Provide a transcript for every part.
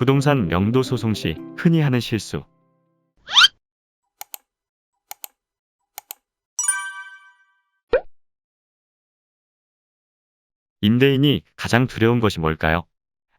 부동산 명도 소송 시 흔히 하는 실수. 임대인이 가장 두려운 것이 뭘까요?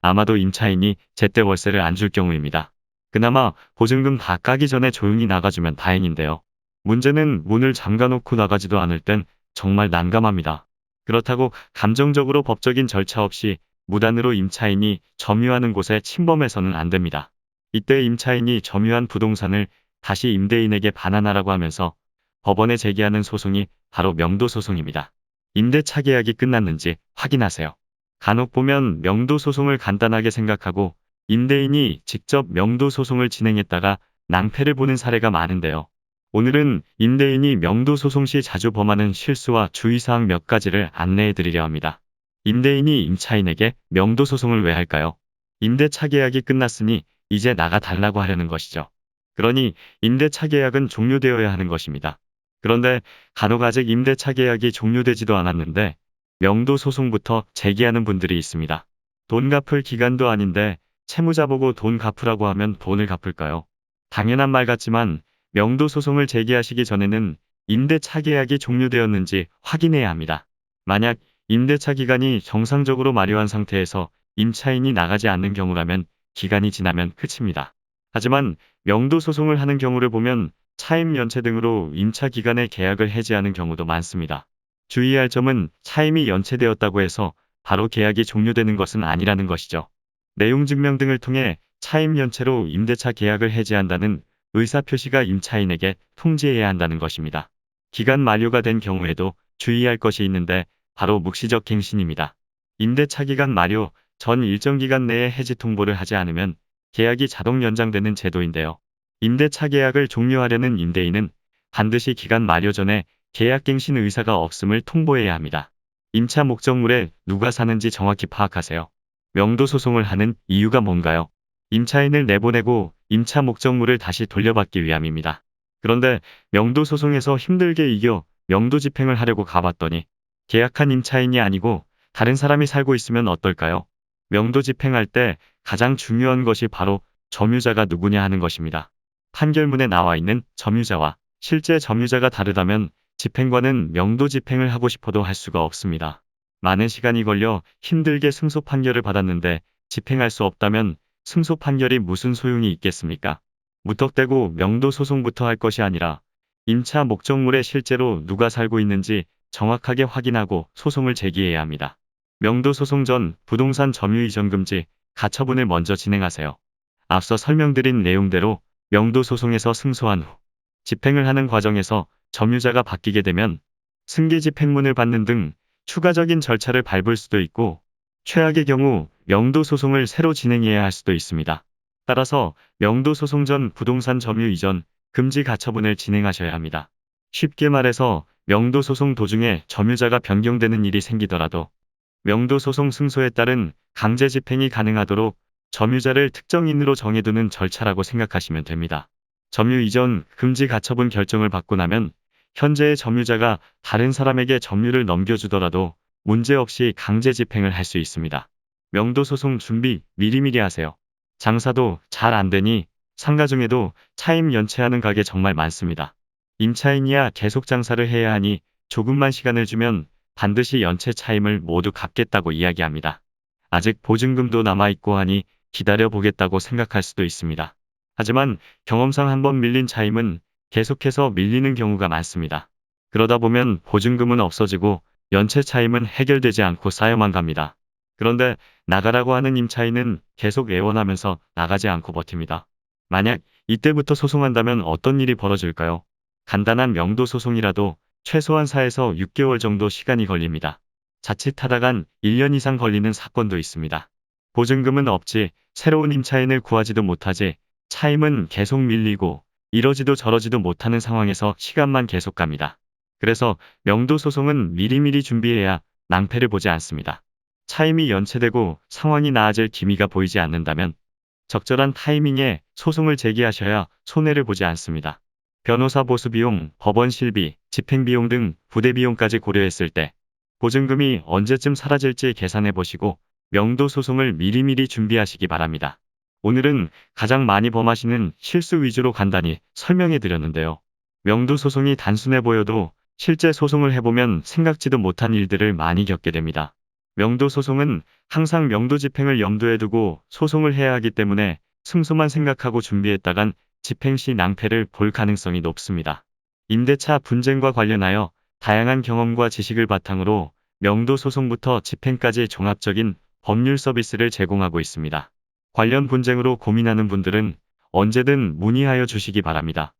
아마도 임차인이 제때 월세를 안 줄 경우입니다. 그나마 보증금 다 까기 전에 조용히 나가주면 다행인데요. 문제는 문을 잠가놓고 나가지도 않을 땐 정말 난감합니다. 그렇다고 감정적으로 법적인 절차 없이 무단으로 임차인이 점유하는 곳에 침범해서는 안 됩니다. 이때 임차인이 점유한 부동산을 다시 임대인에게 반환하라고 하면서 법원에 제기하는 소송이 바로 명도소송입니다. 임대차 계약이 끝났는지 확인하세요. 간혹 보면 명도소송을 간단하게 생각하고 임대인이 직접 명도소송을 진행했다가 낭패를 보는 사례가 많은데요. 오늘은 임대인이 명도소송 시 자주 범하는 실수와 주의사항 몇 가지를 안내해 드리려 합니다. 임대인이 임차인에게 명도 소송을 왜 할까요? 임대차 계약이 끝났으니 이제 나가 달라고 하려는 것이죠. 그러니 임대차 계약은 종료되어야 하는 것입니다. 그런데 간혹 아직 임대차 계약이 종료되지도 않았는데 명도 소송부터 제기하는 분들이 있습니다. 돈 갚을 기간도 아닌데 채무자 보고 돈 갚으라고 하면 돈을 갚을까요? 당연한 말 같지만 명도 소송을 제기하시기 전에는 임대차 계약이 종료되었는지 확인해야 합니다. 만약 임대차 기간이 정상적으로 만료한 상태에서 임차인이 나가지 않는 경우라면 기간이 지나면 끝입니다. 하지만 명도 소송을 하는 경우를 보면 차임 연체 등으로 임차 기간의 계약을 해지하는 경우도 많습니다. 주의할 점은 차임이 연체되었다고 해서 바로 계약이 종료되는 것은 아니라는 것이죠. 내용 증명 등을 통해 차임 연체로 임대차 계약을 해지한다는 의사표시가 임차인에게 통지해야 한다는 것입니다. 기간 만료가 된 경우에도 주의할 것이 있는데 바로 묵시적 갱신입니다. 임대차 기간 만료 전 일정 기간 내에 해지 통보를 하지 않으면 계약이 자동 연장되는 제도인데요. 임대차 계약을 종료하려는 임대인은 반드시 기간 만료 전에 계약 갱신 의사가 없음을 통보해야 합니다. 임차 목적물에 누가 사는지 정확히 파악하세요. 명도 소송을 하는 이유가 뭔가요? 임차인을 내보내고 임차 목적물을 다시 돌려받기 위함입니다. 그런데 명도 소송에서 힘들게 이겨 명도 집행을 하려고 가봤더니 계약한 임차인이 아니고 다른 사람이 살고 있으면 어떨까요? 명도 집행할 때 가장 중요한 것이 바로 점유자가 누구냐 하는 것입니다. 판결문에 나와 있는 점유자와 실제 점유자가 다르다면 집행관은 명도 집행을 하고 싶어도 할 수가 없습니다. 많은 시간이 걸려 힘들게 승소 판결을 받았는데 집행할 수 없다면 승소 판결이 무슨 소용이 있겠습니까? 무턱대고 명도 소송부터 할 것이 아니라 임차 목적물에 실제로 누가 살고 있는지 정확하게 확인하고 소송을 제기해야 합니다. 명도 소송 전 부동산 점유 이전 금지 가처분을 먼저 진행하세요. 앞서 설명드린 내용대로 명도 소송에서 승소한 후 집행을 하는 과정에서 점유자가 바뀌게 되면 승계 집행문을 받는 등 추가적인 절차를 밟을 수도 있고 최악의 경우 명도 소송을 새로 진행해야 할 수도 있습니다. 따라서 명도 소송 전 부동산 점유 이전 금지 가처분을 진행하셔야 합니다. 쉽게 말해서 명도 소송 도중에 점유자가 변경되는 일이 생기더라도 명도 소송 승소에 따른 강제 집행이 가능하도록 점유자를 특정인으로 정해두는 절차라고 생각하시면 됩니다. 점유 이전 금지 가처분 결정을 받고 나면 현재의 점유자가 다른 사람에게 점유를 넘겨주더라도 문제없이 강제 집행을 할 수 있습니다. 명도 소송 준비 미리미리 하세요. 장사도 잘 안 되니 상가 중에도 차임 연체하는 가게 정말 많습니다. 임차인이야 계속 장사를 해야 하니 조금만 시간을 주면 반드시 연체 차임을 모두 갚겠다고 이야기합니다. 아직 보증금도 남아있고 하니 기다려 보겠다고 생각할 수도 있습니다. 하지만 경험상 한번 밀린 차임은 계속해서 밀리는 경우가 많습니다. 그러다 보면 보증금은 없어지고 연체 차임은 해결되지 않고 쌓여만 갑니다. 그런데 나가라고 하는 임차인은 계속 애원하면서 나가지 않고 버팁니다. 만약 이때부터 소송한다면 어떤 일이 벌어질까요? 간단한 명도 소송이라도 최소한 4에서 6개월 정도 시간이 걸립니다. 자칫하다간 1년 이상 걸리는 사건도 있습니다. 보증금은 없지 새로운 임차인을 구하지도 못하지 차임은 계속 밀리고 이러지도 저러지도 못하는 상황에서 시간만 계속 갑니다. 그래서 명도 소송은 미리미리 준비해야 낭패를 보지 않습니다. 차임이 연체되고 상황이 나아질 기미가 보이지 않는다면 적절한 타이밍에 소송을 제기하셔야 손해를 보지 않습니다. 변호사 보수 비용, 법원 실비, 집행 비용 등 부대 비용까지 고려했을 때 보증금이 언제쯤 사라질지 계산해 보시고 명도 소송을 미리미리 준비하시기 바랍니다. 오늘은 가장 많이 범하시는 실수 위주로 간단히 설명해 드렸는데요. 명도 소송이 단순해 보여도 실제 소송을 해보면 생각지도 못한 일들을 많이 겪게 됩니다. 명도 소송은 항상 명도 집행을 염두에 두고 소송을 해야 하기 때문에 승소만 생각하고 준비했다간 집행 시 낭패를 볼 가능성이 높습니다. 임대차 분쟁과 관련하여 다양한 경험과 지식을 바탕으로 명도 소송부터 집행까지 종합적인 법률 서비스를 제공하고 있습니다. 관련 분쟁으로 고민하는 분들은 언제든 문의하여 주시기 바랍니다.